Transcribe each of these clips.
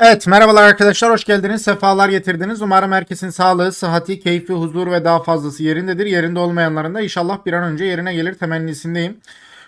Evet merhabalar arkadaşlar hoş geldiniz sefalar getirdiniz umarım herkesin sağlığı sıhhati keyfi huzur ve daha fazlası yerindedir yerinde olmayanların da inşallah bir an önce yerine gelir temennisindeyim.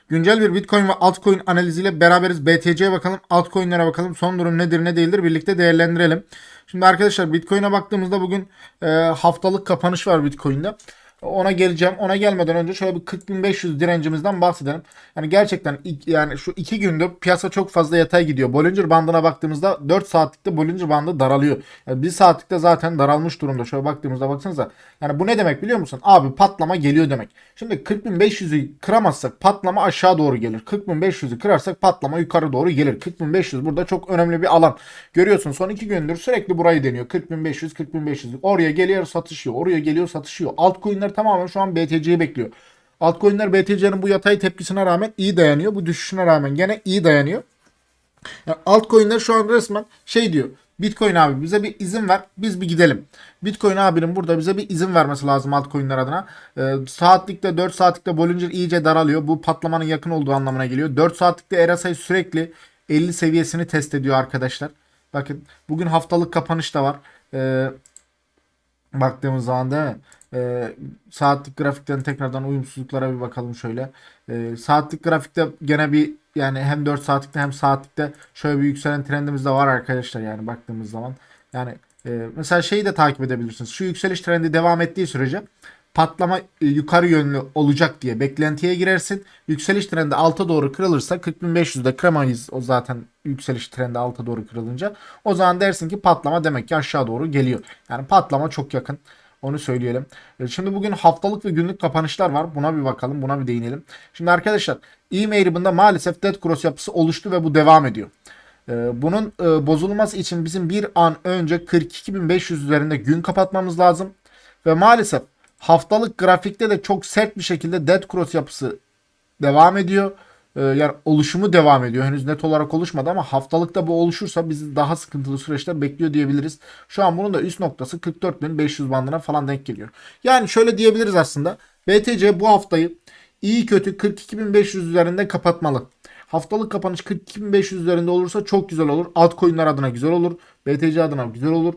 Güncel bir bitcoin ve altcoin analiziyle beraberiz BTC'ye bakalım altcoin'lere bakalım son durum nedir ne değildir birlikte değerlendirelim. Şimdi arkadaşlar bitcoin'e baktığımızda bugün e, haftalık kapanış var bitcoin'de. Ona geleceğim. Ona gelmeden önce şöyle bir 40.500 direncimizden bahsedelim. Yani gerçekten yani şu iki günde piyasa çok fazla yatay gidiyor. Bollinger bandına baktığımızda 4 saatlikte Bollinger bandı daralıyor. Yani 1 saatlikte zaten daralmış durumda. Şöyle baktığımızda baksanıza. Yani bu ne demek biliyor musun? Abi patlama geliyor demek. Şimdi 40.500'ü kıramazsak patlama aşağı doğru gelir. 40.500'ü kırarsak patlama yukarı doğru gelir. 40.500 burada çok önemli bir alan. Görüyorsun son iki gündür sürekli burayı deniyor. 40.500 40.500 oraya geliyor satışıyor. Oraya geliyor satışıyor. Altcoin'ler tamamen şu an BTC'yi bekliyor. Altcoin'ler BTC'nin bu yatay tepkisine rağmen iyi dayanıyor. Bu düşüşüne rağmen gene iyi dayanıyor. Yani altcoin'ler şu an resmen şey diyor. Bitcoin abi bize bir izin ver biz bir gidelim. Bitcoin abinin burada bize bir izin vermesi lazım altcoin'ler adına. Ee, saatlikte 4 saatlikte Bollinger iyice daralıyor. Bu patlamanın yakın olduğu anlamına geliyor. 4 saatlikte RSI sürekli 50 seviyesini test ediyor arkadaşlar. Bakın bugün haftalık kapanış da var. Ee, baktığımız zaman değil mi? Ee, saatlik grafikten tekrardan uyumsuzluklara bir bakalım şöyle. Ee, saatlik grafikte gene bir yani hem 4 saatlikte hem saatlikte şöyle bir yükselen trendimiz de var arkadaşlar yani baktığımız zaman. Yani e, mesela şeyi de takip edebilirsiniz. Şu yükseliş trendi devam ettiği sürece patlama e, yukarı yönlü olacak diye beklentiye girersin. Yükseliş trendi alta doğru kırılırsa 40.500'de kıramayız o zaten yükseliş trendi alta doğru kırılınca. O zaman dersin ki patlama demek ki aşağı doğru geliyor. Yani patlama çok yakın. Onu söyleyelim. E, Şimdi bugün haftalık ve günlük kapanışlar var. Buna bir bakalım. Buna bir değinelim. Şimdi arkadaşlar e-mail ribbon'da maalesef dead cross yapısı oluştu ve bu devam ediyor. E, Bunun e, bozulması için bizim bir an önce 42.500 üzerinde gün kapatmamız lazım. Ve maalesef haftalık grafikte de çok sert bir şekilde dead cross yapısı devam ediyor. Ee, yani oluşumu devam ediyor. Henüz net olarak oluşmadı ama haftalıkta bu oluşursa bizi daha sıkıntılı süreçler bekliyor diyebiliriz. Şu an bunun da üst noktası 44.500 bandına falan denk geliyor. Yani şöyle diyebiliriz aslında. BTC bu haftayı iyi kötü 42.500 üzerinde kapatmalı. Haftalık kapanış 42.500 üzerinde olursa çok güzel olur. Altcoin'ler adına güzel olur. BTC adına güzel olur.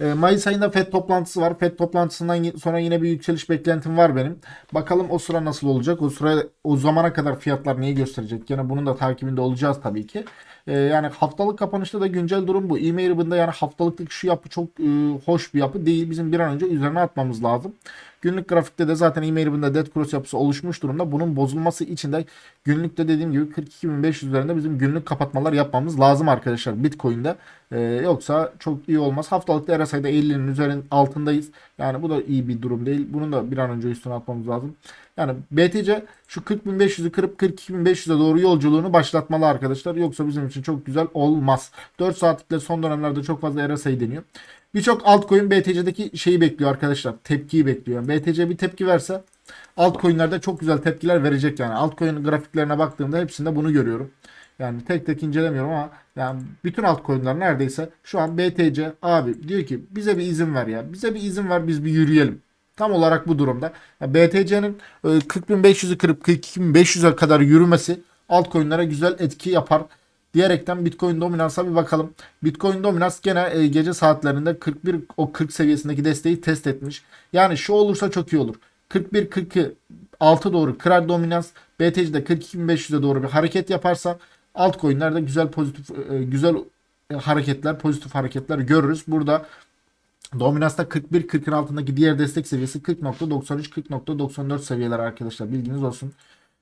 E, Mayıs ayında FED toplantısı var. FED toplantısından sonra yine bir yükseliş beklentim var benim. Bakalım o sıra nasıl olacak? O sıra o zamana kadar fiyatlar neyi gösterecek? Yine bunun da takibinde olacağız tabii ki. E, yani haftalık kapanışta da güncel durum bu. E-mail yani haftalıklık şu yapı çok e, hoş bir yapı değil. Bizim bir an önce üzerine atmamız lazım. Günlük grafikte de zaten e-mail ribbon'da dead cross yapısı oluşmuş durumda. Bunun bozulması için de günlükte dediğim gibi 42.500 üzerinde bizim günlük kapatmalar yapmamız lazım arkadaşlar Bitcoin'de. Ee, yoksa çok iyi olmaz. Haftalıkta RSI'de 50'nin üzerin altındayız. Yani bu da iyi bir durum değil. Bunun da bir an önce üstüne atmamız lazım. Yani BTC şu 40.500'ü kırıp 42.500'e doğru yolculuğunu başlatmalı arkadaşlar. Yoksa bizim için çok güzel olmaz. 4 saatlikle son dönemlerde çok fazla RSI deniyor. Birçok altcoin BTC'deki şeyi bekliyor arkadaşlar. Tepkiyi bekliyor. BTC bir tepki verse altcoin'lerde çok güzel tepkiler verecek yani. Altcoin grafiklerine baktığımda hepsinde bunu görüyorum. Yani tek tek incelemiyorum ama yani bütün altcoin'ler neredeyse şu an BTC abi diyor ki bize bir izin ver ya. Bize bir izin ver biz bir yürüyelim. Tam olarak bu durumda. Yani BTC'nin e, 40.500'ü kırıp 42.500'e kadar yürümesi altcoin'lere güzel etki yapar diyerekten Bitcoin dominansa bir bakalım. Bitcoin dominans gene e, gece saatlerinde 41 o 40 seviyesindeki desteği test etmiş. Yani şu olursa çok iyi olur. 41 42 6 doğru kırar dominans. BTC'de 42.500'e doğru bir hareket yaparsa altcoin'lerde güzel pozitif e, güzel e, hareketler, pozitif hareketler görürüz. Burada Dominance'da 41-40'ın altındaki diğer destek seviyesi 40.93-40.94 seviyeler arkadaşlar bilginiz olsun.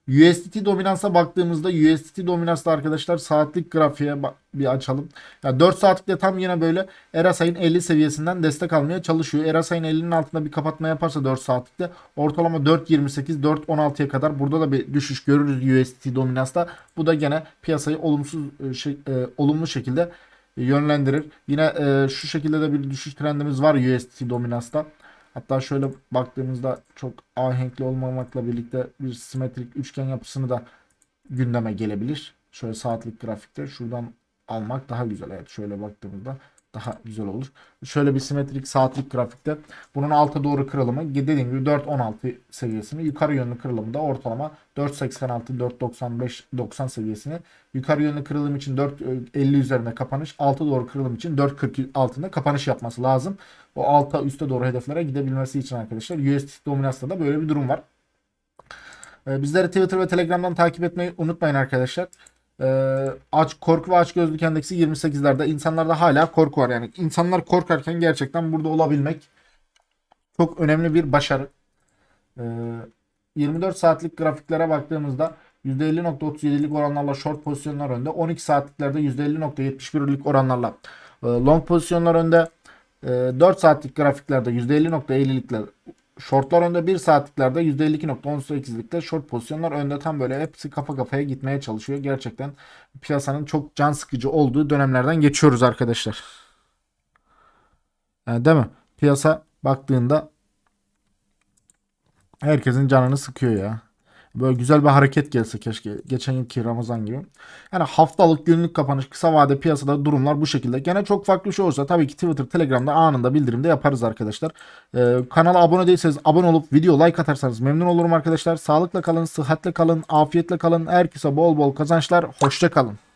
USDT dominansa baktığımızda USDT dominansta arkadaşlar saatlik grafiğe bir açalım. Ya 4 saatlikte tam yine böyle RSI'nin 50 seviyesinden destek almaya çalışıyor. RSI'nin 50'nin altında bir kapatma yaparsa 4 saatlikte ortalama 4.28 4.16'ya kadar burada da bir düşüş görürüz USDT dominansta. Bu da gene piyasayı olumsuz e, şey, e, olumlu şekilde yönlendirir. Yine e, şu şekilde de bir düşüş trendimiz var USDT dominansta. Hatta şöyle baktığımızda çok ahenkli olmamakla birlikte bir simetrik üçgen yapısını da gündeme gelebilir. Şöyle saatlik grafikte şuradan almak daha güzel. Evet şöyle baktığımızda daha güzel olur. Şöyle bir simetrik saatlik grafikte bunun alta doğru kırılımı dediğim gibi 4.16 seviyesini yukarı yönlü kırılımda ortalama 4.86 4.95 90 seviyesini yukarı yönlü kırılım için 4.50 üzerinde kapanış alta doğru kırılım için 4.40 altında kapanış yapması lazım. O alta üste doğru hedeflere gidebilmesi için arkadaşlar USD dominansında da böyle bir durum var. Ee, Bizleri Twitter ve Telegram'dan takip etmeyi unutmayın arkadaşlar. Ee, aç korku ve aç gözlük endeksi 28'lerde. İnsanlarda hala korku var. Yani insanlar korkarken gerçekten burada olabilmek çok önemli bir başarı. Ee, 24 saatlik grafiklere baktığımızda %50.37'lik oranlarla short pozisyonlar önde. 12 saatliklerde %50.71'lik oranlarla e, long pozisyonlar önde. E, 4 saatlik grafiklerde %50.50'likler Shortlar önde 1 saatliklerde %52.18'likte short pozisyonlar önde tam böyle hepsi kafa kafaya gitmeye çalışıyor. Gerçekten piyasanın çok can sıkıcı olduğu dönemlerden geçiyoruz arkadaşlar. Yani değil mi? Piyasa baktığında herkesin canını sıkıyor ya. Böyle güzel bir hareket gelse keşke. Geçen yılki Ramazan gibi. Yani haftalık günlük kapanış kısa vade piyasada durumlar bu şekilde. Gene çok farklı bir şey olursa tabii ki Twitter, Telegram'da anında bildirimde yaparız arkadaşlar. Ee, kanala abone değilseniz abone olup video like atarsanız memnun olurum arkadaşlar. Sağlıkla kalın, sıhhatle kalın, afiyetle kalın. Herkese bol bol kazançlar. Hoşça kalın.